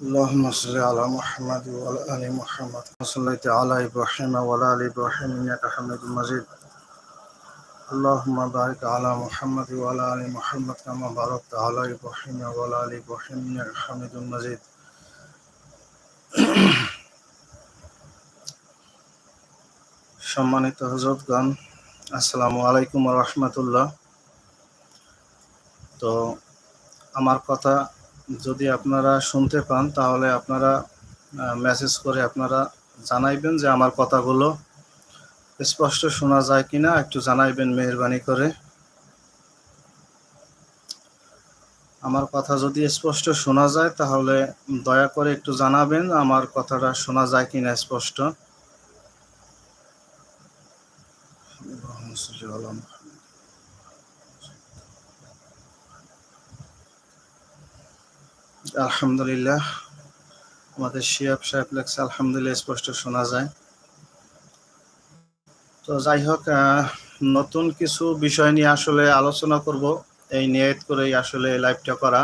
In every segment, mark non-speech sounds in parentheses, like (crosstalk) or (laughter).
اللهم صل على محمد وعلى آل محمد كما صليت على إبراهيم وعلى آل إبراهيم إنك حميد مجيد اللهم بارك على محمد وعلى آل محمد كما باركت على إبراهيم وعلى آل إبراهيم إنك حميد مجيد সম্মানিত হজরতগণ আসসালামু আলাইকুম রহমতুল্লাহ তো আমার কথা যদি আপনারা শুনতে পান, তাহলে আপনারা মেসেজ করে আপনারা জানাইবেন যে আমার কথাগুলো স্পষ্ট শোনা যায় কিনা, একটু জানাইবেন মেহরবানি করে। আমার কথা যদি স্পষ্ট শোনা যায়, তাহলে দয়া করে একটু জানাবেন আমার কথাটা শোনা যায় কিনা স্পষ্ট। আলহামদুলিল্লাহ, আমাদের শিয়াব সাহেব লেখছে, আলহামদুলিল্লাহ, স্পষ্ট শোনা যায়। তো যাই হোক নতুন কিছু বিষয় নিয়ে আসলে আলোচনা করব, এই নিয়ত করেই আসলে লাইভটা করা।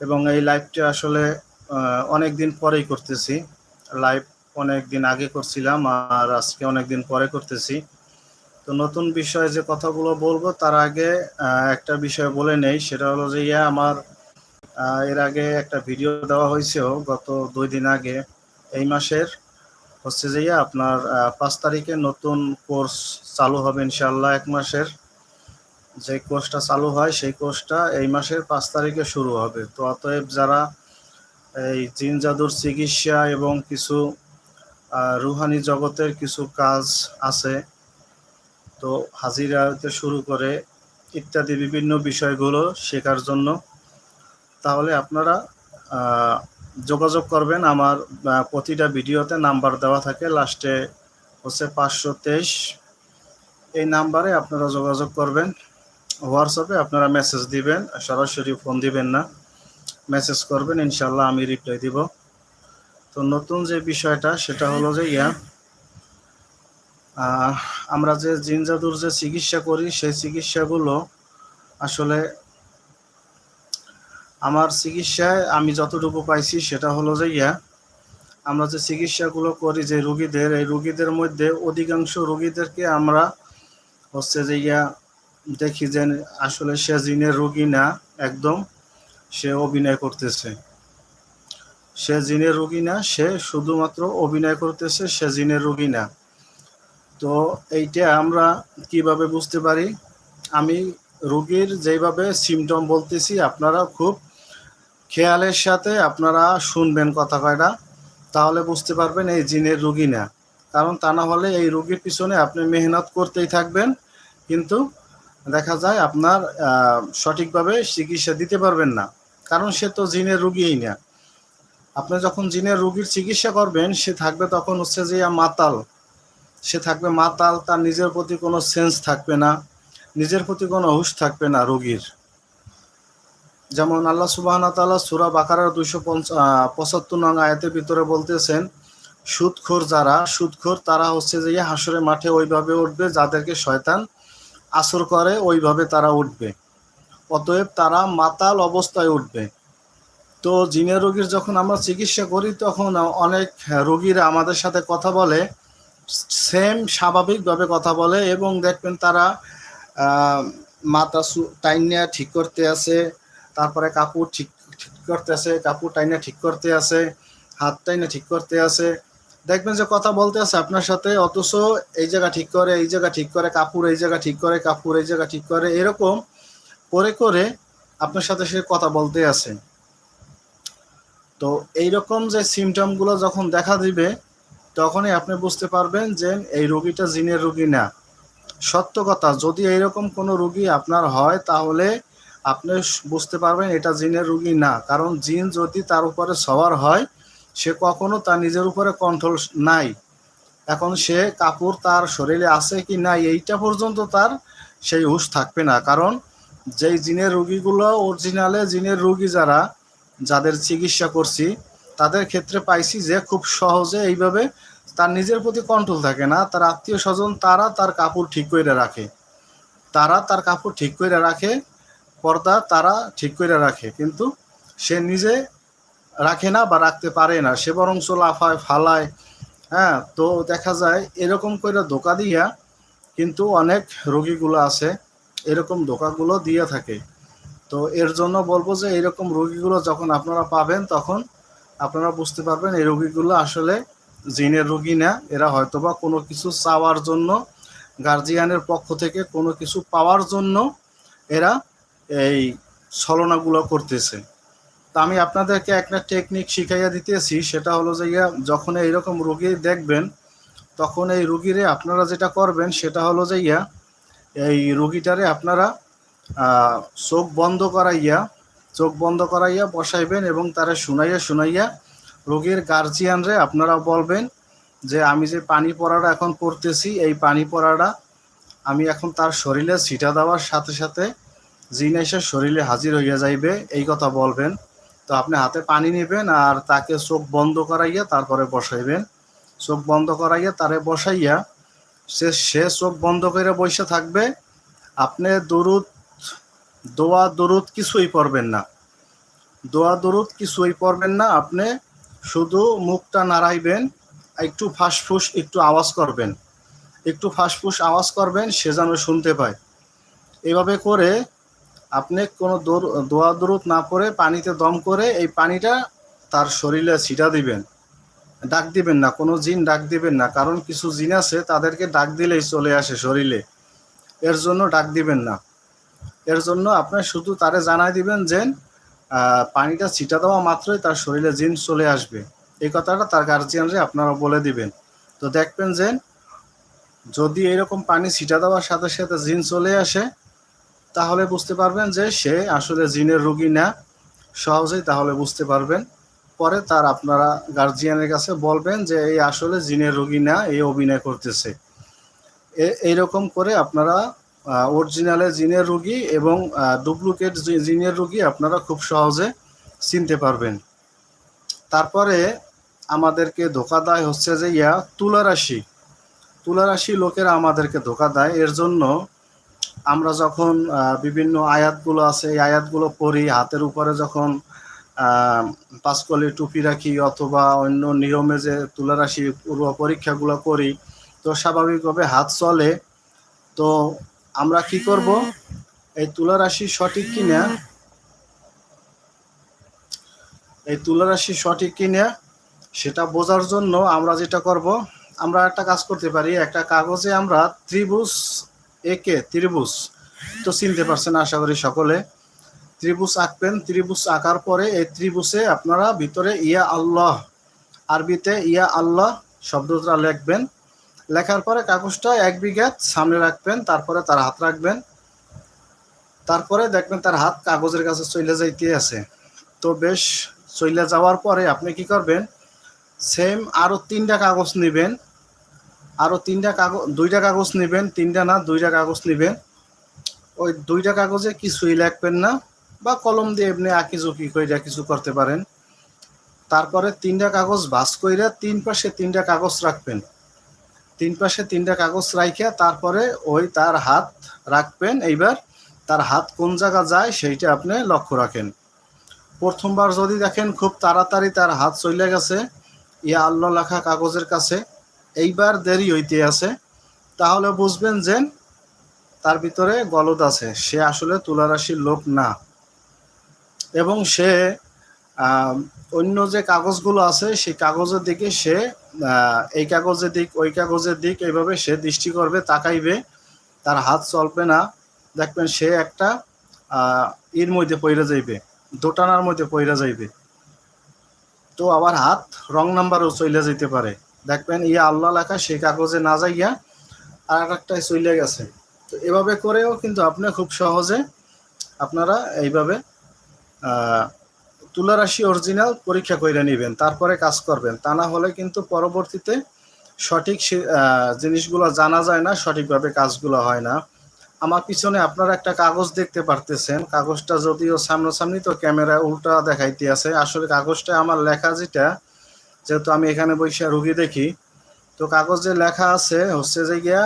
এবং এই লাইভটা আসলে অনেক দিন পরেই করতেছি। লাইভ অনেক দিন আগে করছিলাম, আর আজকে অনেক দিন পরে করতেছি। তো নতুন বিষয়ে যে কথাগুলো বলব, তার আগে একটা বিষয় বলে নেই, সেটা হলো যে, ইয়া, আমার এর আগে একটা ভিডিও দেওয়া হয়েছেও গত দুই দিন আগে। এই মাসের হচ্ছে যে আপনার পাঁচ তারিখে নতুন কোর্স চালু হবে ইনশাল্লাহ এক মাসের। যে কোর্সটা চালু হয়, সেই কোর্সটা এই মাসের পাঁচ তারিখে শুরু হবে। তো অতএব যারা এই জিন জাদুর চিকিৎসা এবং কিছু রুহানি জগতের কিছু কাজ আছে, তো হাজিরাতে শুরু করে ইত্যাদি বিভিন্ন বিষয়গুলো শেখার জন্য তাহলে আপনারা যোগাযোগ করবেন। আমার প্রতিটা ভিডিওতে নাম্বার দেওয়া থাকে। লাস্টে হচ্ছে পাঁচশো তেইশ। এই নাম্বারে আপনারা যোগাযোগ করবেন। হোয়াটসঅ্যাপে আপনারা মেসেজ দিবেন। সরাসরি ফোন দিবেন না। মেসেজ করবেন ইনশাল্লাহ আমি রিপ্লাই দিব। তো নতুন যে বিষয়টা, সেটা হলো যে ইয়া আমরা যে জিন জাদুর যে চিকিৎসা করি, সেই চিকিৎসাগুলো আসলে আমার চিকিৎসায় আমি যতটুকু পাইছি সেটা হলো যে ইয়া, আমরা যে চিকিৎসাগুলো করি যে রুগীদের, এই রুগীদের মধ্যে অধিকাংশ রুগীদেরকে আমরা হচ্ছে যে ইয়া দেখি যে আসলে সে জিনের রুগী না, একদম সে অভিনয় করতেছে। সে জিনের রুগী না, সে শুধুমাত্র অভিনয় করতেছে, সে জিনের রুগী না। তো এইটা আমরা কীভাবে বুঝতে পারি? আমি রুগীর যেভাবে সিমটম বলতেছি, আপনারা খুব খেয়ালের সাথে আপনারা শুনবেন কথা কয়টা। তাহলে বুঝতে পারবেন এই জিনের রুগী না। কারণ তা না হলে এই রুগীর পিছনে আপনি মেহনত করতেই থাকবেন। কিন্তু দেখা যায় আপনার সঠিকভাবে চিকিৎসা দিতে পারবেন না। কারণ সে তো জিনের রুগীই না। আপনি যখন জিনের রুগীর চিকিৎসা করবেন, সে থাকবে তখন হচ্ছে যে মাতাল। সে থাকবে মাতাল, তার নিজের প্রতি কোনো সেন্স থাকবে না। নিজের প্রতি কোনো হুশ থাকবে না রোগীর। যেমন আল্লাহ সুবাহ তাল্লাহ সুরা বাকারার দুইশো পঁচাত্তর নং আয়াতের ভিতরে বলতেছেন, সুদখোর যারা, সুদখোর তারা হচ্ছে যে হাসরে মাঠে ওইভাবে উঠবে যাদেরকে শয়তান আসর করে, ওইভাবে তারা উঠবে। অতএব তারা মাতাল অবস্থায় উঠবে। তো জিনের রোগীর যখন আমরা চিকিৎসা করি, তখন অনেক রোগীরা আমাদের সাথে কথা বলে সেম স্বাভাবিকভাবে কথা বলে এবং দেখবেন তারা মাথা টাইনিয়া ঠিক করতে আছে, তারপরে কাপড় ঠিক ঠিক করতে আছে, কাপড় টাইনা ঠিক করতে আছে, হাত টাইনা ঠিক করতে আছে। দেখবেন যে কথা বলতে আছে আপনার সাথে, অথচ এই জায়গা ঠিক করে, এই জায়গা ঠিক করে, কাপড় এই জায়গা ঠিক করে, কাপড় এই জায়গা ঠিক করে, এরকম করে করে আপনার সাথে সে কথা বলতে আছে। তো এইরকম যে সিমটমগুলো যখন দেখা দিবে, তখনই আপনি বুঝতে পারবেন যে এই রোগীটা জিনের রোগী না। সত্য কথা, যদি এইরকম কোনো রুগী আপনার হয়, তাহলে আপনি বুঝতে পারবেন এটা জিনের রুগী না। কারণ জিন যদি তার উপরে সবার হয়, সে কখনো তার নিজের উপরে কন্ট্রোল নাই। এখন সে কাপড় তার শরীরে আছে কি নাই, এইটা পর্যন্ত তার সেই হুশ থাকবে না। কারণ যেই জিনের রুগীগুলো অরিজিনালে জিনের রুগী যারা, যাদের চিকিৎসা করছি, তাদের ক্ষেত্রে পাইছি যে খুব সহজে এইভাবে তার নিজের প্রতি কন্ট্রোল থাকে না, তার আত্মীয় স্বজন তারা তার কাপড় ঠিক করে রাখে। তারা তার কাপড় ঠিক করে রাখে, পর্দা তারা ঠিক করে রাখে, কিন্তু সে নিজে রাখে না বা রাখতে পারে না। সে বরং লাফায়, ফালায় হ্যাঁ তো দেখা যায় এরকম করে ধোকা দিয়া কিন্তু অনেক রোগীগুলো আছে, এরকম ধোকাগুলো দিয়ে থাকে। তো এর জন্য বলব যে এরকম রোগীগুলো যখন আপনারা পাবেন তখন আপনারা বুঝতে পারবেন এই রোগীগুলো আসলে জিনের রোগী না, এরা হয়তোবা কোনো কিছু চাওয়ার জন্য গার্জিয়ানের পক্ষ থেকে কোনো কিছু পাওয়ার জন্য এরা এই ছলনাগুলো করতেছে। তা আমি আপনাদেরকে একটা টেকনিক শিখাইয়া দিতেছি, সেটা হলো যে যখন এইরকম রুগী দেখবেন, তখন এই রুগীরে আপনারা যেটা করবেন, সেটা হলো যে ইয়া, এই রুগীটারে আপনারা চোখ বন্ধ করাইয়া, চোখ বন্ধ করাইয়া বসাইবেন এবং তারা শুনাইয়া শুনাইয়া রোগীর গার্জিয়ানরে আপনারা বলবেন যে আমি যে পানি পড়াটা এখন পড়তেছি এই পানি পড়াটা আমি এখন তার শরীরে ছিটা দেওয়ার সাথে সাথে জিন এসে শরীরে হাজির হইয়া যাইবে, এই কথা বলবেন। তো আপনি হাতে পানি নেবেন আর তাকে চোখ বন্ধ করাইয়া তারপরে বসাইবেন। চোখ বন্ধ করাইয়া তারে বসাইয়া সে সে চোখ বন্ধ করে বসে থাকবে, আপনি দরুদ, দোয়া দরুদ কিছুই পড়বেন না। দোয়া দরুদ কিছুই পড়বেন না, আপনি শুধু মুখটা নাড়াইবেন, একটু ফাঁসফুস একটু আওয়াজ করবেন। একটু ফাঁসফুস আওয়াজ করবেন, সে যেন শুনতে পায়। এভাবে করে আপনি কোনো দোয়া দরুদ না পড়ে পানিতে দম করে এই পানিটা তার শরীরে ছিটা দিবেন। ডাক দিবেন না, কোনো জিন ডাক দিবেন না, কারণ কিছু জিন আছে তাদেরকে ডাক দিলেই চলে আসে শরীরে। এর জন্য ডাক দিবেন না। এর জন্য আপনি শুধু তারে জানাই দিবেন যে পানিটা ছিটা দেওয়া মাত্রই তার শরীরে জিন চলে আসবে। এই কথাটা তার গার্জিয়ানরে আপনারা বলে দিবেন। তো দেখবেন যে যদি এরকম পানি ছিটা দেওয়ার সাথে সাথে জিন চলে আসে, তাহলে বুঝতে পারবেন যে সে আসলে জিনের রুগী না। সহজেই তাহলে বুঝতে পারবেন। পরে তার আপনারা গার্জিয়ানের কাছে বলবেন যে এই আসলে জিনের রুগী না, এই অভিনয় করতেছে। এ- এইরকম করে আপনারা অরিজিনালে জিনের রুগী এবং ডুপ্লিকেট জিনের রুগী আপনারা খুব সহজে চিনতে পারবেন। তারপরে আমাদেরকে ধোকা দেয় হচ্ছে যে ইয়া তুলা রাশি। তুলা রাশি লোকেরা আমাদেরকে ধোকা দেয়। এর জন্য আমরা যখন বিভিন্ন আয়াতগুলো আছে, এই আয়াতগুলো পড়ি, হাতের উপরে যখন পাঁচকলি টুপি রাখি অথবা অন্য নিয়মে যে তুলা রাশি পূর্ব পরীক্ষাগুলো করি, তো স্বাভাবিকভাবে হাত চলে। তো আমরা কি করব? এই তুলা রাশি সঠিক কিনা? এই তুলা রাশি সঠিক কিনা? সেটা বোঝার জন্য আমরা যেটা করব, আমরা একটা কাজ করতে পারি। একটা কাগজে আমরা ত্রিভুজ একে, ত্রিভুজ, তো চিনতে পারছেন আশা করি সকলে। ত্রিভুজ আঁকবেন। ত্রিভুজ আঁকার পরে এই ত্রিভুজে আপনারা ভিতরে ইয়া আল্লাহ, আরবিতে ইয়া আল্লাহ শব্দটা লিখবেন। লেখার পরে কাগজটা এক বিঘাত সামনে রাখবেন, তারপরে তার হাত রাখবেন। তারপরে দেখবেন তার হাত কাগজের কাছে চলে যাইতে আছে। তো বেশ চলে যাওয়ার পরে আপনি কি করবেন সেম আরও তিনটা কাগজ নেবেন। আরও তিনটা কাগজ, দুইটা কাগজ নেবেন, তিনটা না, দুইটা কাগজ নেবেন। ওই দুইটা কাগজে কিছুই লাগবেন না, বা কলম দিয়ে এমনি আঁকি ঝুঁকি কইরা কিছু করতে পারেন। তারপরে তিনটা কাগজ ভাস কইরা তিন পাশে তিনটা কাগজ রাখবেন। তিন পাশে তিনটা কাগজ রাখিয়া তারপরে ওই তার হাত রাখবেন। এইবার তার হাত কোন জায়গা যায় সেইটা আপনি লক্ষ্য রাখেন। প্রথমবার যদি দেখেন খুব তাড়াতাড়ি তার হাত চলে গেছে, ইয়া আল্লাহ লেখা কাগজের কাছে, এইবার দেরি হইতে আছে। তাহলে বুঝবেন যে তার ভিতরে গলদ আছে, সে আসলে তুলারাশির লোক না। এবং সে অন্য যে কাগজগুলো আছে, সেই কাগজের দিকে সে এই কাগজের দিক, ওই কাগজের দিক এইভাবে সে দৃষ্টি করবে, তাকাইবে, তার হাত চলবে না। দেখবেন সে একটা ইর মধ্যে পইরা যাইবে, দোটানার মধ্যে পইরা যাইবে। তো আবার হাত রং নাম্বারও চলে যেতে পারে। দেখবেন ইয়া আল্লাহ লেখা সেই কাগজে না যাইয়া আর একটাই চলে গেছে। তো এভাবে করেও কিন্তু আপনি খুব সহজে আপনারা এইভাবে তুলা রাশি অরিজিনাল পরীক্ষা করে নেবেন, তারপরে কাজ করবেন। তা না হলে কিন্তু পরবর্তীতে সঠিক জিনিসগুলো জানা যায় না, সঠিকভাবে কাজগুলো হয় না। আমার পিছনে আপনারা একটা কাগজ দেখতে পারতেছেন। কাগজটা যদিও সামনাসামনি তো ক্যামেরা উল্টা দেখাইতে আছে। আসলে কাগজটা আমার লেখা যেটা, যেহেতু আমি এখানে বসে রুগী দেখি, তো কাগজে লেখা আছে হচ্ছে যে গিয়া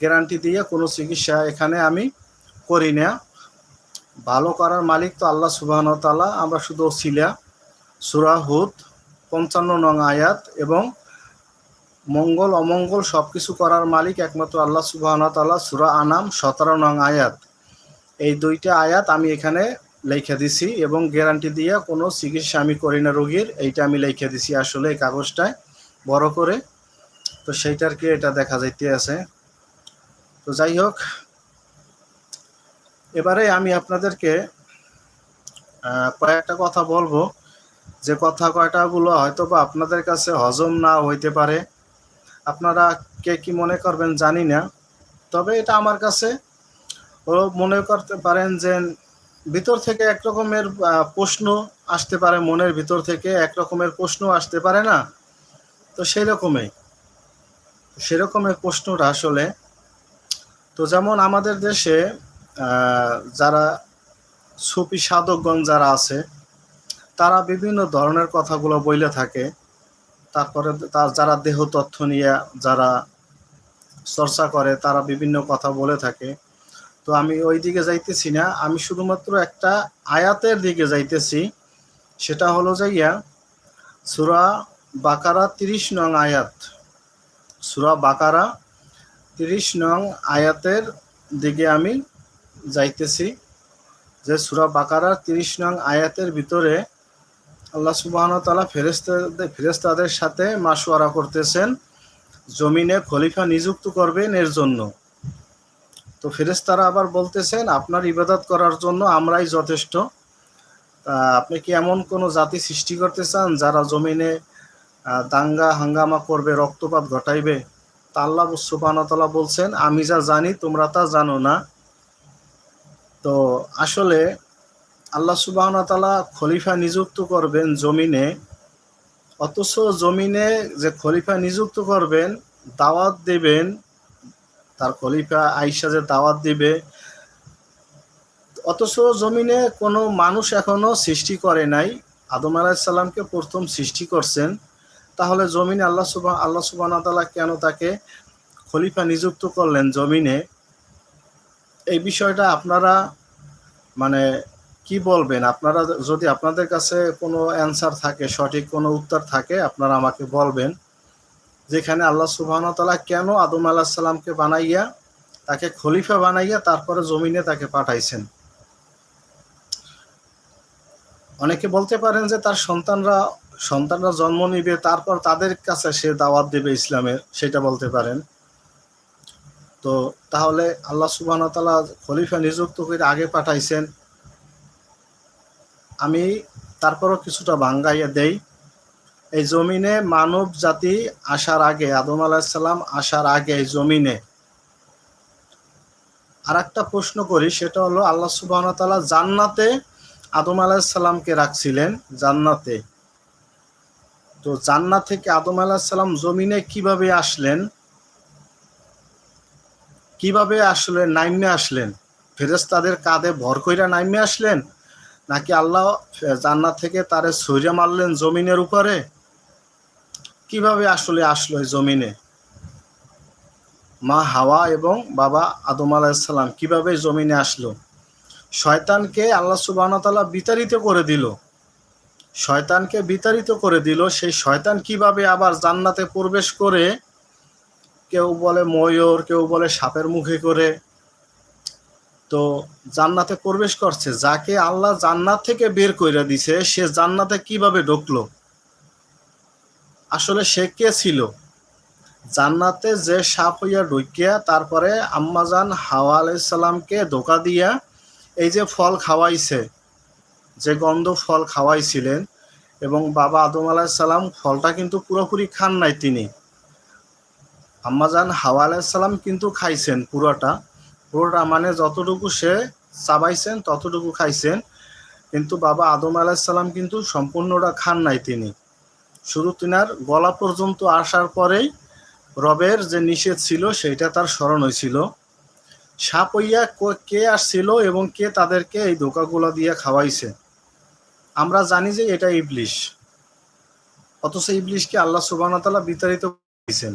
গ্যারান্টি দিয়ে কোনো চিকিৎসা এখানে আমি করি না। ভালো করার মালিক তো আল্লাহ সুবাহন তালা আমরা শুধু ছিলা সুরা হুদ, পঞ্চান্ন নং আয়াত এবং মঙ্গল, অমঙ্গল সব কিছু করার মালিক একমাত্র আল্লাহ সুবাহ তাল্লাহ সুরা আনাম, সতেরো নং আয়াত। এই দুইটা আয়াত আমি এখানে লিখে দিছি এবং গ্যারান্টি দিয়ে কোনো চিকিৎসা আমি করি না রোগীর, এইটা আমি লিখে দিছি আসলে এই কাগজটায়, বড় করে। তো সেইটার কি এটা দেখা যাইতে আছে তো যাই হোক এবারে আমি আপনাদেরকে কয়েকটা কথা বলব। যে কথা কয়টাগুলো হয়তো বা আপনাদের কাছে হজম না হইতে পারে। আপনারা কে কি মনে করবেন জানি না। তবে এটা আমার কাছে ও মনে করতে পারেন যে ভিতর থেকে এক রকমের প্রশ্ন আসতে পারে, মনের ভিতর থেকে এক রকমের প্রশ্ন আসতে পারে না। তো সেই রকমই সেরকমের প্রশ্নটা আসলে। তো যেমন আমাদের দেশে যারা সুফি সাধকগণ যারা আছে, তারা বিভিন্ন ধরনের কথাগুলো বইলে থাকে। তারপরে তার যারা দেহ তথ্য নিয়ে যারা চর্চা করে, তারা বিভিন্ন কথা বলে থাকে। তো আমি ওই দিকে যাইতেছি না। আমি শুধুমাত্র একটা আয়াতের দিকে যাইতেছি। সেটা হলো যাইয়া সুরা বাকারা তিরিশ নং আয়াত। সুরা বাকারা তিরিশ নং আয়াতের দিকে আমি যাইতেছি যে সুরা বাকারার তিরিশ নং আয়াতের ভিতরে আল্লাহ সুবাহন তালা ফেরেস্তাদের ফেরেস্তাদের সাথে মাসোয়ারা করতেছেন, জমিনে খলিফা নিযুক্ত করবেন এর জন্য। তো ফেরেস্তারা আবার বলতেছেন, আপনার ইবাদত করার জন্য আমরাই যথেষ্ট। আপনি কি এমন কোনো জাতি সৃষ্টি করতে চান যারা জমিনে দাঙ্গা হাঙ্গামা করবে, রক্তপাত ঘটাইবে? তা আল্লাহ সুবাহতাল্লাহ বলছেন, আমি যা জানি তোমরা তা জানো না। তো আসলে আল্লাহ সুবাহ তালা খলিফা নিযুক্ত করবেন জমিনে, অথচ জমিনে যে খলিফা নিযুক্ত করবেন, দাওয়াত দেবেন, তার খলিফা আইসা যে দাওয়াত দিবে, অথচ জমিনে কোনো মানুষ এখনও সৃষ্টি করে নাই। আদম আলাহিসাল্লামকে প্রথম সৃষ্টি করছেন। তাহলে জমিনে আল্লাহ সুবাহ আল্লাহ সুবাহ তালা কেন তাকে খলিফা নিযুক্ত করলেন জমিনে? এই বিষয়টা আপনারা মানে কি বলবেন? আপনারা যদি আপনাদের কাছে কোনো অ্যান্সার থাকে, সঠিক কোনো উত্তর থাকে, আপনারা আমাকে বলবেন। যেখানে আল্লাহ সুবাহতালা কেন আদম আলাহ সাল্লামকে বানাইয়া, তাকে খলিফা বানাইয়া তারপরে জমিনে তাকে পাঠাইছেন? অনেকে বলতে পারেন যে তার সন্তানরা সন্তানরা জন্ম নিবে, তারপর তাদের কাছে সে দাওয়াত দেবে ইসলামের সেটা বলতে পারেন। তো তাহলে আল্লাহ সুবাহ তালা খলিফা নিযুক্ত করে আগে পাঠাইছেন। আমি তারপরও কিছুটা ভাঙ্গাইয়া দেই। এই জমিনে মানব জাতি আসার আগে, আদম আলাহিসাল্লাম আসার আগে এই জমিনে। আর একটা প্রশ্ন করি, সেটা হলো আল্লাহ সুবাহ তালা জান্নাতে আদম আলাহিসাল্লামকে রাখছিলেন? জান্নাতে। তো জান্নাত থেকে আদম আলাহিসাল্লাম জমিনে কীভাবে আসলেন? কীভাবে আসলে নাইমে আসলেন? ফেরেস্তাদের কাঁধে ভর কইরা নাইমে আসলেন? নাকি আল্লাহ জান্নাত থেকে তারে সৈরা মারলেন জমিনের উপরে? কীভাবে আসলে আসলো জমিনে? মা হাওয়া এবং বাবা আদম আলাহিসাল্লাম কীভাবে জমিনে আসলো? শয়তানকে আল্লাহ সুবাহতাল্লাহ বিতাড়িত করে দিল। শয়তানকে বিতাড়িত করে দিল। সেই শয়তান কীভাবে আবার জান্নাতে প্রবেশ করে কেউ বলে ময়ূর, কেউ বলে সাপের মুখে করে। তো জান্নাতে প্রবেশ করছে। যাকে আল্লাহ জান্নাত থেকে বের করে দিছে, সে জান্নাতে কীভাবে ঢুকলো? আসলে সে কে ছিল? জান্নাতে যে সাপ হইয়া ঢুকিয়া, তারপরে আম্মাজান হাওয়া আলাইসাল্লামকে ধোকা দিয়া এই যে ফল খাওয়াইছে, যে গন্ধ ফল খাওয়াইছিলেন, এবং বাবা আদম আলাহিসাল্লাম ফলটা কিন্তু পুরোপুরি খান নাই তিনি। আম্মাজান হাওয়া আলাইসাল্লাম কিন্তু খাইছেন পুরোটা। পুরোটা মানে যতটুকু সে চাবাইছেন, ততটুকু খাইছেন। কিন্তু বাবা আদম আলাহিসাল্লাম কিন্তু সম্পূর্ণটা খান নাই তিনি। শুধু তিনার গলা পর্যন্ত আসার পরেই রবের যে নিষেধ ছিল, সেইটা তার স্মরণ হয়েছিল। সাপ হইয়া কে আসছিল এবং কে তাদেরকে এই ধোকাগুলো দিয়ে খাওয়াইছে? আমরা জানি যে এটা ইবলিশ। অথচ ইবলিশকে আল্লাহ সুবাহতাল্লাহ বিতাড়িত করেছেন।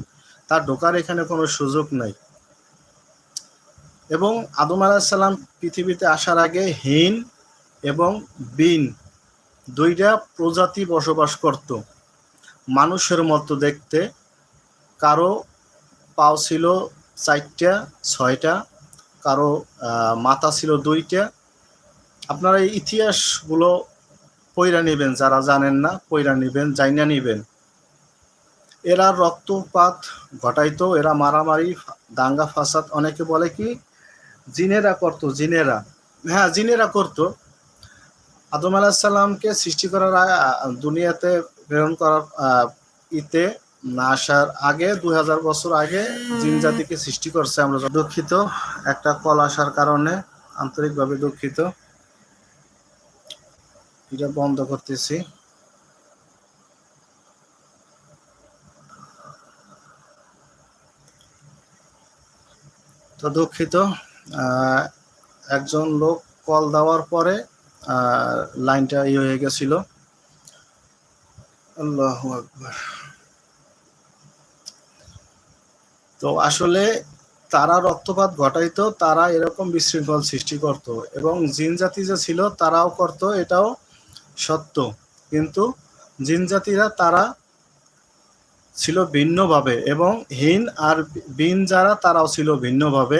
তার ঢোকার এখানে কোনো সুযোগ নাই। এবং আদম আলাহিসাল্লাম পৃথিবীতে আসার আগে হিন এবং বিন দুইটা প্রজাতি বসবাস করত। মানুষের মতো দেখতে, কারও পাও ছিল চারটা, ছয়টা, কারও মাথা ছিল দুইটা। আপনারা এই ইতিহাসগুলো পইরা নেবেন, যারা জানেন না, পইরা নেবেন, জাইনা নেবেন। এরা রক্তপাত ঘটাইতো, এরা মারামারি, দাঙ্গা, ফাসাদ অনেকে বলে কি, জিনেরা করতো, জিনেরা। হ্যাঁ জিনেরা করতো। আদম আলাহিসাল্লামকে সৃষ্টি করার দুনিয়াতে প্রেরণ করার ইতে না আসার আগে দুই হাজার বছর আগে জিন জাতিকে সৃষ্টি করছে আমরা দুঃখিত। একটা কল আসার কারণে আন্তরিকভাবে দুঃখিত। এটা বন্ধ করতেছি। তো দুঃখিত। একজন লোক কল দেওয়ার পরে লাইনটা ইয়ে হয়ে গেছিল। আল্লাহ আকবার। তো আসলে তারা রক্তপাত ঘটাইতো, তারা এরকম বিশৃঙ্খল সৃষ্টি করত এবং জিন জাতি যে ছিল, তারাও করত, এটাও সত্য। কিন্তু জিন জাতিরা তারা ছিল ভিন্নভাবে এবং হীন আর বিন যারা, তারাও ছিল ভিন্নভাবে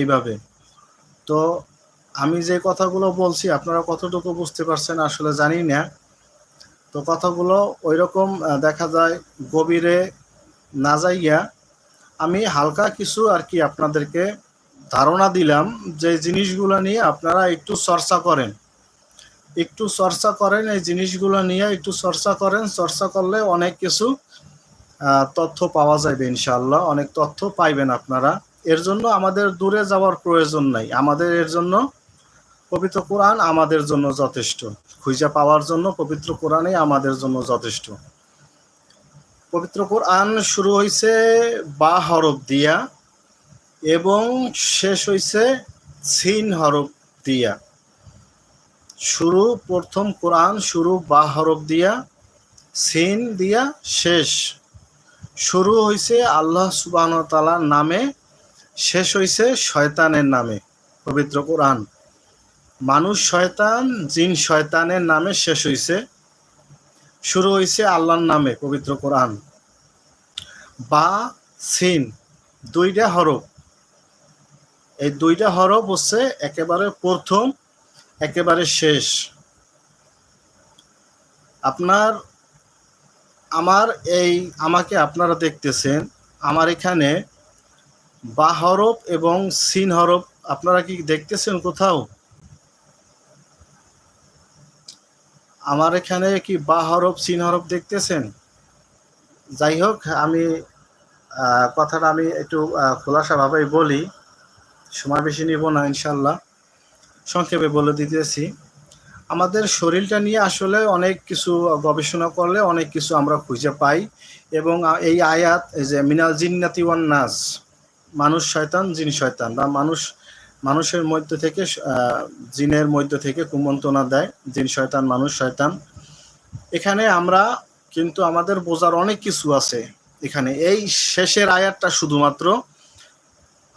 এইভাবে। তো আমি যে কথাগুলো বলছি, আপনারা কতটুকু বুঝতে পারছেন আসলে জানি না। তো কথাগুলো ওই রকম দেখা যায় গভীরে না যাইয়া আমি হালকা কিছু আর কি আপনাদেরকে ধারণা দিলাম যে জিনিসগুলো নিয়ে আপনারা একটু চর্চা করেন। একটু চর্চা করেন, এই জিনিসগুলো নিয়ে একটু চর্চা করেন। চর্চা করলে অনেক কিছু তথ্য পাওয়া যাবে ইনশাল্লাহ অনেক তথ্য পাইবেন আপনারা। এর জন্য আমাদের দূরে যাওয়ার প্রয়োজন নাই। আমাদের এর জন্য পবিত্র কোরআন আমাদের জন্য যথেষ্ট। খুঁজে পাওয়ার জন্য পবিত্র কোরআনই আমাদের জন্য যথেষ্ট। পবিত্র কোরআন শুরু হয়েছে বা হরফ দিয়া এবং শেষ হয়েছে সিন হরফ দিয়া। শুরু, প্রথম কোরআন শুরু, বা হরফ দিয়া সিন দিয়া, শেষ। শুরু হয়েছে আল্লাহ সুবাহ তালার নামে, শেষ হয়েছে শয়তানের নামে, পবিত্র কোরআন। মানুষ শয়তান, জিন শয়তানের নামে শেষ হয়েছে শুরু হয়েছে আল্লাহর নামে, পবিত্র কোরআন। বা, সিন, দুইটা হরফ। এই দুইটা হরফ হচ্ছে একেবারে প্রথম, একেবারে শেষ। আপনার আমার এই, আমাকে আপনারা দেখতেছেন, আমার এখানে বা হরফ এবং সিন হরফ, আপনারা কি দেখতেছেন কোথাও? আমার এখানে কি বা হরফ, সিন হরফ দেখতেছেন? যাই হোক, আমি কথাটা আমি একটু খোলাসাভাবেই বলি। সময় বেশি নিব না, ইনশাল্লাহ। সংক্ষেপে বলে দিতেছি। আমাদের শরীরটা নিয়ে আসলে অনেক কিছু গবেষণা করলে অনেক কিছু আমরা খুঁজে পাই। এবং এই আয়াত, এই যে, মিনাল জিন্নাতি ওয়ান নাস, মানুষ শয়তান, জিন শয়তান, বা মানুষ, মানুষের মধ্য থেকে জিনের মধ্য থেকে কুমন্ত্রণা দেয়, জিন শয়তান, মানুষ শয়তান। এখানে আমরা কিন্তু আমাদের বোঝার অনেক কিছু আছে। এখানে এই শেষের আয়াতটা শুধুমাত্র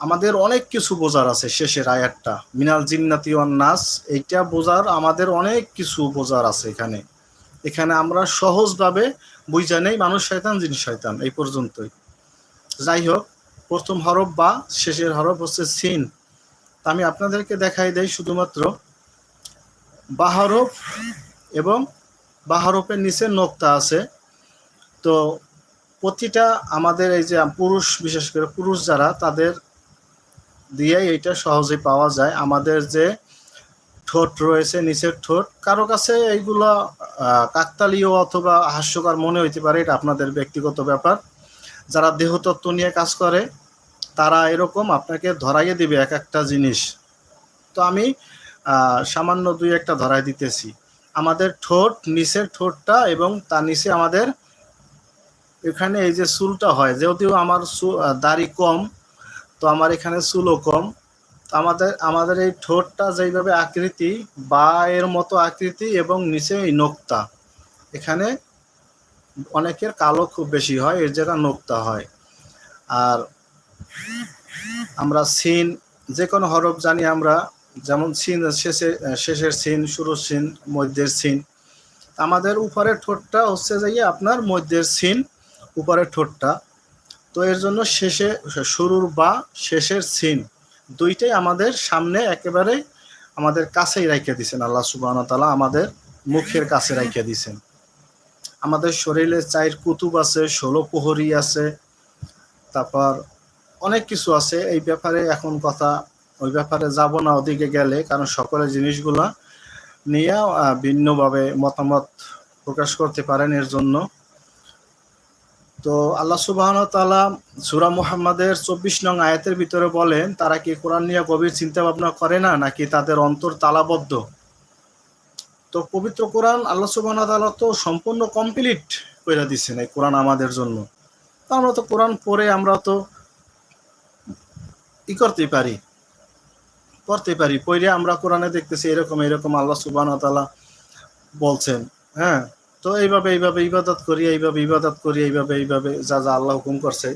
আমাদের অনেক কিছু বোঝার আছে শেষের আয়াতটা। মিনাল জিন্নাতি নাস, এইটা বোঝার আমাদের অনেক কিছু বোঝার আছে এখানে। এখানে আমরা সহজভাবে বুঝা নেই মানুষ শয়তান জিনিস শয়তান, এই পর্যন্তই। যাই হোক, প্রথম হরফ বা শেষের হরফ হচ্ছে সিন। আমি আপনাদেরকে দেখাই দেই শুধুমাত্র। বাহরফ এবং বাহরফের নিচে নোক্তা আছে। তো প্রতিটা আমাদের এই যে পুরুষ, বিশেষ করে পুরুষ যারা, তাদের দিয়ে এটা সহজে পাওয়া যায়। আমাদের যে ঠোঁট রয়েছে, নিচের ঠোঁট, কারও কাছে এইগুলো কাকতালীয় অথবা হাস্যকর মনে হইতে পারে, এটা আপনাদের ব্যক্তিগত ব্যাপার। যারা দেহতত্ত্ব নিয়ে কাজ করে, তারা এরকম আপনাকে ধরাইয়ে দিবে এক একটা জিনিস। তো আমি সামান্য দুই একটা ধরাই দিতেছি। আমাদের ঠোঁট, নিচের ঠোঁটটা এবং তার নিচে আমাদের, এখানে এই যে চুলটা হয়, যেহেতু আমার দাড়ি কম তো আমার এখানে চুলও কম। আমাদের আমাদের এই ঠোঁটটা যেইভাবে আকৃতি, বা এর মতো আকৃতি এবং নিচে এই নোক্তা এখানে অনেকের কালো খুব বেশি হয়, এর জায়গা নোক্তা হয়। আর আমরা সিন, যে কোনো হরফ জানি আমরা, যেমন সিন শেষে, শেষের সিন, শুরুর সিন, মধ্যের সিন। আমাদের উপরের ঠোঁটটা হচ্ছে যাইয়ে আপনার মধ্যের সিন, উপরের ঠোঁটটা। তো এর জন্য শেষে, শুরুর বা শেষের সিন দুইটাই আমাদের সামনে একেবারে আমাদের কাছেই রাইখে দিছেন। আল্লাহ সুবাহ তালা আমাদের মুখের কাছে রাইখে দিছেন। আমাদের শরীরে চায়ের কুতুব আছে, ষোলো প্রহরী আছে, তারপর অনেক কিছু আছে। এই ব্যাপারে এখন কথা, ওই ব্যাপারে যাব না ওদিকে গেলে, কারণ সকলের জিনিসগুলা নিয়ে ভিন্নভাবে মতামত প্রকাশ করতে পারেন এর জন্য। তো আল্লাহ সুবাহ তাআলা সুরা মুহাম্মাদের চব্বিশ নং আয়াতের ভিতরে বলেন, তারা কি কোরআন নিয়ে গভীর চিন্তা ভাবনা করে না, নাকি তাদের অন্তর তালাবদ্ধ? তো পবিত্র কোরআন আল্লাহ সুবাহ তাআলা তো সম্পূর্ণ কমপ্লিট করে দিচ্ছেন এই কোরআন আমাদের জন্য। তো আমরা তো কোরআন পড়ে আমরা তো ই করতেই পারি করতে পারি, পড়ে আমরা কোরআনে দেখতেছি এরকম এরকম আল্লাহ সুবাহ তাআলা বলছেন হ্যাঁ? তো এইভাবে এইভাবে ইবাদত করি, এইভাবে ইবাদত করি, এইভাবে এইভাবে যা যা আল্লাহ হুকুম করছে,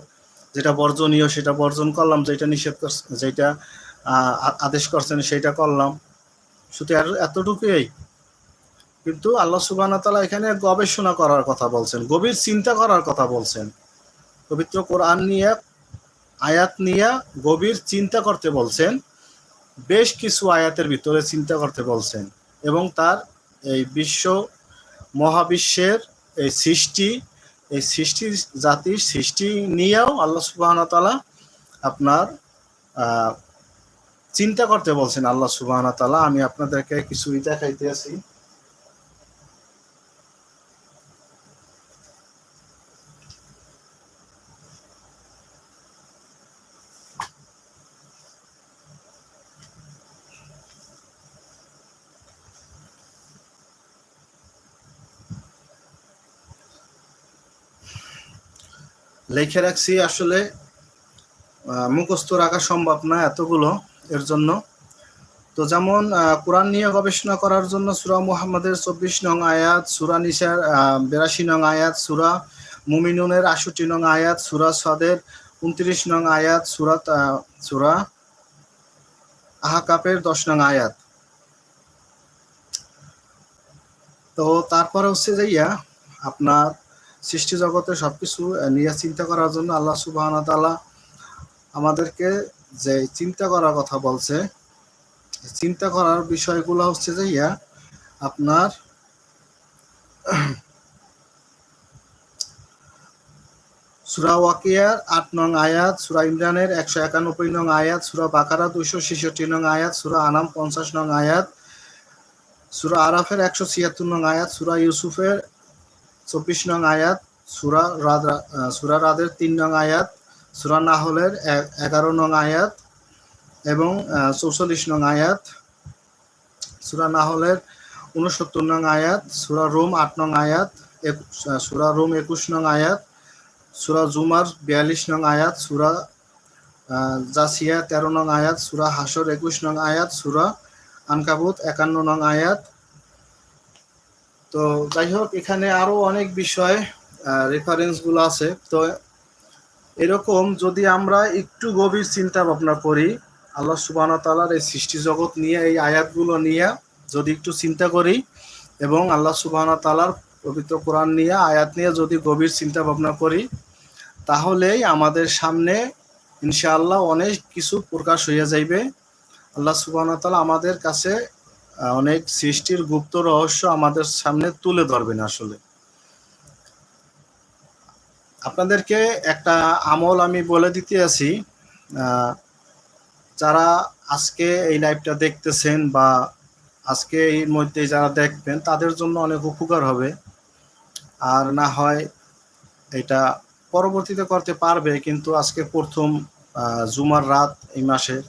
যেটা বর্জনীয়, সেটা বর্জন করলাম, যেটা নিষেধ করছে, যেটা আদেশ করছেন সেটা করলাম। শুধু এর- এতটুকুই কিন্তু আল্লাহ সুবাহ তাআলা এখানে গবেষণা করার কথা বলছেন, গভীর চিন্তা করার কথা বলছেন। পবিত্র কোরআন নিয়ে, আয়াত নিয়ে গভীর চিন্তা করতে বলছেন, বেশ কিছু আয়াতের ভিতরে চিন্তা করতে বলছেন, এবং তার এই বিশ্ব মহাবিশ্বের এই সৃষ্টি এই সৃষ্টি জাতির সৃষ্টি নিয়েও আল্লাহ সুবাহতালা আপনার চিন্তা করতে বলছেন। আল্লাহ সুবাহতালা আমি আপনাদেরকে কিছু দেখাইতে আছি লিখে রাখছি আসলে মুখস্থ রাখা সম্ভব না এতগুলো এর জন্য। তো যেমন কোরআন নিয়ে গবেষণা করার জন্য সুরা মুহাম্মাদের চব্বিশ নং আয়াত সুরা নিসার বিরাশি নং আয়াত সুরা মুমিনুনের আষট্টি নং আয়াত সুরা সাদের উনত্রিশ নং আয়াত আহ, সুরা আহাকাপের দশ নং আয়াত। তো তারপরে হচ্ছে যাইয়া আপনার সৃষ্টি জগতে সবকিছু নিয়ে চিন্তা করার জন্য আল্লাহ সুবাহ তাআলা আমাদেরকে যে চিন্তা করার কথা বলছে, চিন্তা করার বিষয়গুলো হচ্ছে যে ইয়া, আপনার (clears throat) সুরা ওয়াকিয়ার আট নং আয়াত, সুরা ইমরানের একশো একানব্বই নং আয়াত, সুরা বাকারা দুইশো ছেষট্টি নং আয়াত, সুরা আনাম পঞ্চাশ নং আয়াত, সুরা আরাফের একশো ছিয়াত্তর নং আয়াত, সুরা ইউসুফের চব্বিশ নং আয়াত সুরা রাদ সুরা রাদের তিন নং আয়াত সুরা নাহলের এগারো নং আয়াত এবং চৌচল্লিশ নং আয়াত সুরা নাহলের উনসত্তর নং আয়াত সুরা রোম আট নং আয়াত সুরা রোম একুশ নং আয়াত সুরা জুমার বিয়াল্লিশ নং আয়াত সুরা জাসিয়া তেরো নং আয়াত সুরা হাসর একুশ নং আয়াত সুরা আনকাবুত একান্ন নং আয়াত তো যাই হোক, এখানে আরও অনেক বিষয় রেফারেন্সগুলো আছে। তো এরকম যদি আমরা একটু গভীর চিন্তা ভাবনা করি, আল্লাহ সুবাহ তালার এই সৃষ্টি জগৎ নিয়ে, এই আয়াতগুলো নিয়ে যদি একটু চিন্তা করি এবং আল্লাহ সুবাহ তালার পবিত্র কোরআন নিয়ে, আয়াত নিয়ে যদি গভীর চিন্তা ভাবনা করি, তাহলেই আমাদের সামনে ইনশাআল্লাহ অনেক কিছু প্রকাশ হইয়া যাইবে। আল্লাহ সুবাহ তালা আমাদের কাছে অনেক সৃষ্টির গুপ্ত রহস্য আমাদের সামনে তুলে ধরবেন আসলে। আপনাদেরকে একটা আমল আমি বলে দিতে আছি যারা আজকে এই লাইভটা দেখতেছেন বা আজকে এর মধ্যে যারা দেখবেন, তাদের জন্য অনেক উপকার হবে। আর না হয় এটা পরবর্তীতে করতে পারবে, কিন্তু আজকে প্রথম জুমার রাত এই মাসের,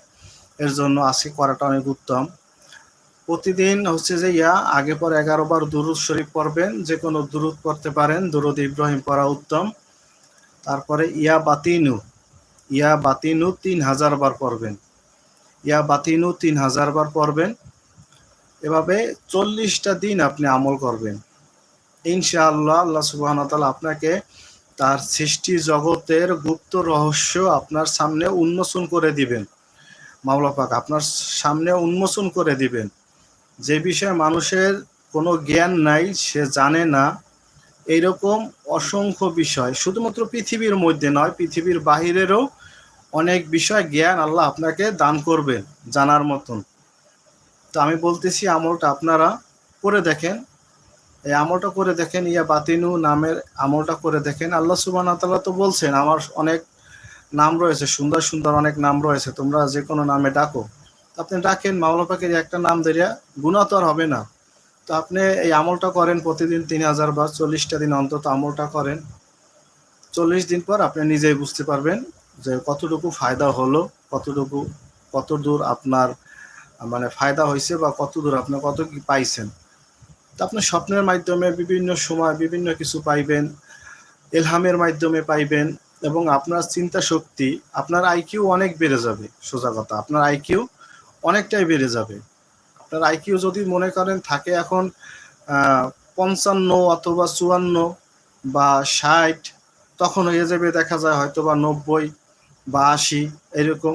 এর জন্য আজকে করাটা অনেক উত্তম। প্রতিদিন হচ্ছে যে ইয়া, আগে পর এগারো বার দুরুদ শরীফ পড়বেন, যে কোনো দুরুদ পড়তে পারেন। দুরুদ ইব্রাহিম পড়া উত্তম। তারপরে ইয়া বাতিনু ইয়া বাতিনু তিন হাজার বার পড়বেন। ইয়া বাতিনু তিন হাজার বার পড়বেন। এভাবে চল্লিশটা দিন আপনি আমল করবেন। ইনশাআল্লাহ, আল্লাহ সুবাহ আপনাকে তার সৃষ্টি জগতের গুপ্ত রহস্য আপনার সামনে উন্মোচন করে দিবেন। মাওলা পাক আপনার সামনে উন্মোচন করে দিবেন। যে বিষয়ে মানুষের কোনো জ্ঞান নাই, সে জানে না। এইরকম অসংখ্য বিষয়। শুধুমাত্র পৃথিবীর মধ্যে নয়, পৃথিবীর বাহিরেরও অনেক বিষয় জ্ঞান আল্লাহ আপনাকে দান করবে জানার মতন। তো আমি বলতেছি, আমলটা আপনারা করে দেখেন। এই আমলটা করে দেখেন, ইয়া বাতিনু নামের আমলটা করে দেখেন। আল্লাহ সুবান তাল্লাহ তো বলছেন, আমার অনেক নাম রয়েছে, সুন্দর সুন্দর অনেক নাম রয়েছে, তোমরা যে কোনো নামে ডাকো। আপনি ডাকেন মাওলা পাখির একটা নাম দেরিয়া গুণা তো আর হবে না। তো আপনি এই আমলটা করেন, প্রতিদিন তিন হাজার বা চল্লিশটা দিন অন্তত আমলটা করেন। চল্লিশ দিন পর আপনি নিজেই বুঝতে পারবেন যে কতটুকু ফায়দা হলো, কতটুকু কত দূর আপনার মানে ফায়দা হয়েছে বা কত দূর আপনি কত কি পাইছেন। তো আপনি স্বপ্নের মাধ্যমে বিভিন্ন সময় বিভিন্ন কিছু পাইবেন, এলহামের মাধ্যমে পাইবেন এবং আপনার চিন্তা শক্তি, আপনার আইকিউ অনেক বেড়ে যাবে, সোজা কথা। আপনার আইকিউ অনেকটাই বেড়ে যাবে। আপনার আইকিউ যদি মনে করেন থাকে এখন পঞ্চান্ন অথবা চুয়ান্ন বা ষাট, তখন হয়ে যাবে দেখা যায় হয়তো বা নব্বই বা আশি, এরকম।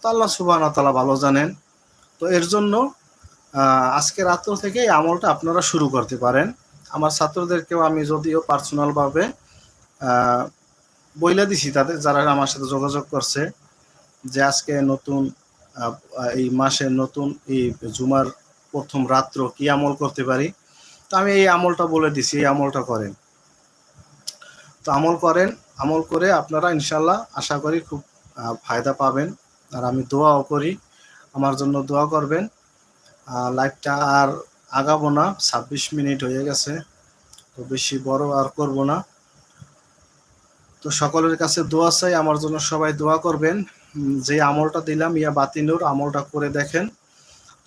তো আল্লাহ সুবাহ তালা ভালো জানেন। তো এর জন্য আজকে রাত্র থেকে এই আমলটা আপনারা শুরু করতে পারেন। আমার ছাত্রদেরকেও আমি যদিও পার্সোনালভাবে বইলে দিছি তাদের, যারা আমার সাথে যোগাযোগ করছে যে আজকে নতুন এই মাসের নতুন এই জুমার প্রথম রাত্র কি আমল করতে পারি? তো আমি এই আমলটা বলে দিছি, এই আমলটা করেন। তো আমল করেন, আমল করে আপনারা ইনশাল্লাহ আশা করি খুব ফায়দা পাবেন। আর আমি দোয়াও করি, আমার জন্য দোয়া করবেন। লাইভটা আর আগাবো না, ছাব্বিশ মিনিট হয়ে গেছে, তো বেশি বড় আর করব না। তো সকলের কাছে দোয়া চাই, আমার জন্য সবাই দোয়া করবেন। যে আমলটা দিলাম, ইয়া বাতিনুর, আমলটা করে দেখেন।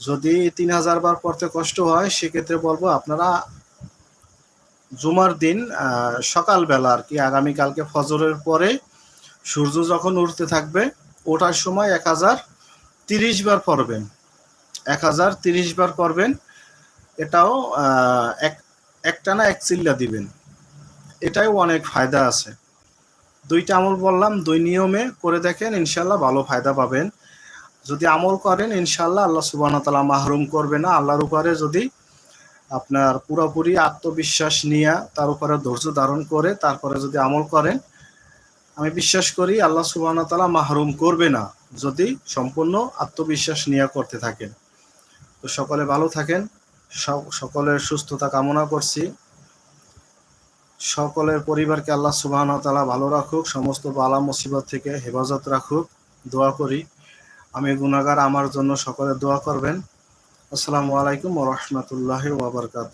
যদি তিন হাজার বার পড়তে কষ্ট হয়, সেক্ষেত্রে বলব আপনারা জুমার দিন সকালবেলা আর কি, আগামীকালকে ফজরের পরে সূর্য যখন উঠতে থাকবে, ওঠার সময় এক হাজার তিরিশ বার পড়বেন। এক হাজার তিরিশ বার পড়বেন, এটাও এক একটা না এক চিল্লা দিবেন। এটাও অনেক ফায়দা আছে। দুইটা আমল বললাম, দুই নিয়মে করে দেখেন ইনশাল্লাহ ভালো ফায়দা পাবেন। যদি আমল করেন ইনশাল্লাহ আল্লাহ সুবাহ তালা মাহরুম করবে না। আল্লাহর উপরে যদি আপনার পুরোপুরি আত্মবিশ্বাস নিয়ে তার উপরে ধৈর্য ধারণ করে তারপরে যদি আমল করেন, আমি বিশ্বাস করি আল্লাহ সুবাহ তালা মাহরুম করবে না, যদি সম্পূর্ণ আত্মবিশ্বাস নিয়ে করতে থাকেন। তো সকলে ভালো থাকেন সকলের সুস্থতা কামনা করছি। সকলের পরিবারকে আল্লাহ সুবাহ তালা ভালো রাখুক, সমস্ত বালা মুসিবত থেকে হেফাজত রাখুক, দোয়া করি। আমি গুণাগার আমার জন্য সকলে দোয়া করবেন। আসসালামু আলাইকুম রহমতুল্লাহ ওবরকাত